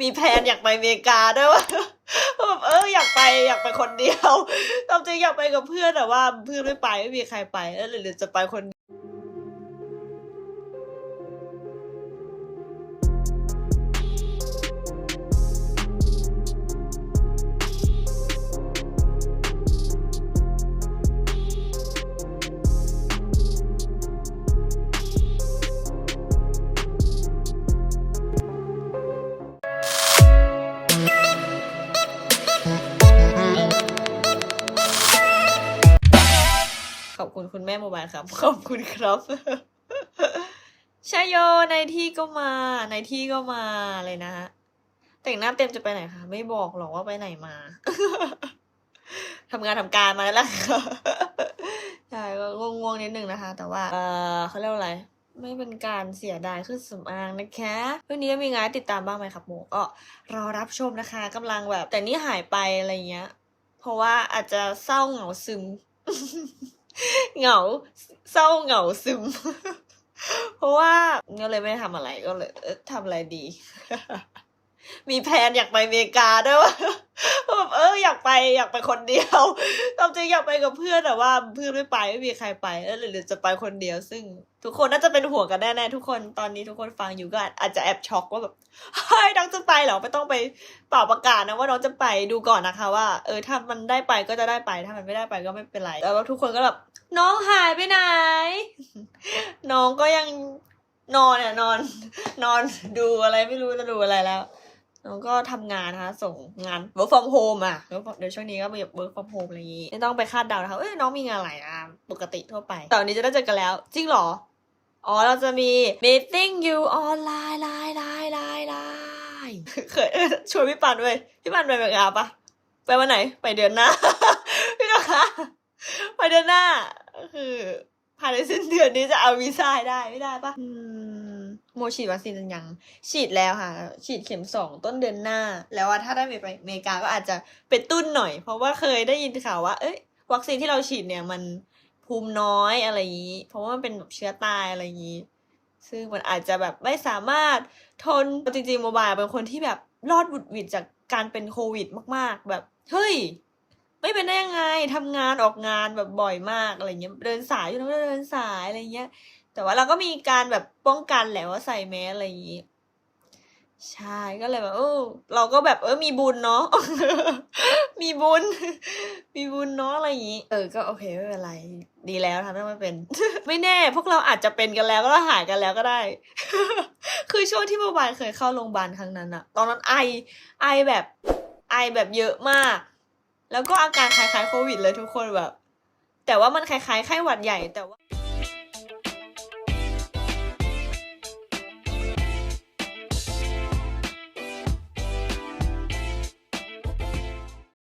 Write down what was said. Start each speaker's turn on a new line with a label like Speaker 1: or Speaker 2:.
Speaker 1: มีแพลนอยากไปอเมริกาด้วยว่าแบบเอออยากไปอยากไปคนเดียวตามจริงอยากไปกับเพื่อนแต่ว่าเพื่อนไม่ไปไม่มีใครไปเออหรือจะไปคน ขอบคุณคุณแม่โมบายครับ ขอบคุณครับชายโยในที่ก็มา ในที่ก็มาเลยนะฮะแต่งหน้าเต็มจะไปไหนคะไม่บอกหรอกว่าไปไหนมาทำงานทำการมาแล้วล่ะใช่ก็ง่วงๆนิดนึงนะคะ แต่ว่าเออเขาเรียกว่าอะไร ไม่เป็นการเสียดายเครื่อสำอางนะคะเรื่องนี้มีงานติดตามบ้างไหมครับโมก็รอรับชมนะคะกำลังแบบ แต่นี่หายไปอะไรเงี้ย เพราะว่าอาจจะเศร้าเหงาซึม เหงาเศร้าเหงาซึม เพราะว่าก็เลยไม่ทำอะไรก็เลยทำอะไรดี มีแพลนอยากไปอเมริกาด้วยว่า ไปอยากไปคนเดียวตามจริงอยากไปกับเพื่อนแต่ว่าเพื่อนไม่ไปไม่มีใครไปเออหรือหรือจะไปคนเดียว ซึ่ง ทุกคนน่าจะเป็นห่วงกันแน่ๆทุกคนตอนนี้ทุกคนฟังอยู่ก็อาจจะแอบช็อกว่าแบบเฮ้ยน้องจะไปเหรอไม่ต้องไปเป่าประกาศนะว่าน้องจะไปดูก่อนนะคะว่า เออถ้ามันได้ไปก็จะได้ไปถ้ามันไม่ได้ไปก็ไม่เป็นไรแต่ว่าทุกคนก็แบบน้องหายไปไหน น้องก็ยังนอนอะนอน นอนดูอะไรไม่รู้จะดูอะไรแล้ว น้องก็ทำงานนะคะ ส่งงาน work from home อะเดี๋ยวช่วงนี้ก็มี work from home อะไรอย่างงี้ไม่ต้องไปคาดเดานะคะเอ้ยน้องมีงานหลายอะปกติทั่วไปแต่วันนี้จะได้เจอกันแล้ว จริงเหรอ อ๋อเราจะมี meeting you ออนไลน์ไลน์ไลน์ไลน์ไลน์เคยชวนพี่ปันด้วยพี่ปันไปเมกาปะไปวันไหน ไปเดือนหน้าพี่ก็คะไปเดือนหน้า คือภายในสิ้นเดือนนี้จะเอาวีซ่าได้ไม่ได้ปะอืม โมฉีดวัคซีนยัง ฉีดแล้วค่ะ ฉีดเข็มสองต้นเดือนหน้า แล้วว่าถ้าได้ไปอเมริกาก็อาจจะไปตุ้นหน่อย เพราะว่าเคยได้ยินข่าวว่า เอ้ย วัคซีนที่เราฉีดเนี่ยมันภูมิน้อยอะไรอย่างนี้ เพราะว่ามันเป็นแบบเชื้อตายอะไรอย่างนี้ ซึ่งมันอาจจะแบบไม่สามารถทนจริงๆโมบายเป็นคนที่แบบรอดบุดวิดจากการเป็นโควิดมาก ๆ แบบ เฮ้ย ไม่เป็นได้ยังไงทำงานออกงานแบบบ่อยมากอะไรเงี้ย เดินสายอยู่แล้วเดินสายอะไรเงี้ย แต่ว่าเราก็มีการแบบป้องกันแหละว่าใส่แมสอะไรอย่างงี้ใช่ก็เลยแบบเออเราก็แบบเออมีบุญเนาะมีบุญ มีบุญเนาะอะไรอย่างงี้ เออก็โอเคไม่เป็นไร ดีแล้วทำให้มันเป็น ไม่แน่ พวกเราอาจจะเป็นกันแล้วก็หายกันแล้วก็ได้ คือช่วงที่โมบายเคยเข้าโรงพยาบาลครั้งนั้นอะตอนนั้นไอไอแบบไอแบบเยอะมาก แล้วก็อาการคล้ายๆโควิดเลยทุกคนแบบ แต่ว่ามันคล้ายๆไข้หวัดใหญ่แต่ว่า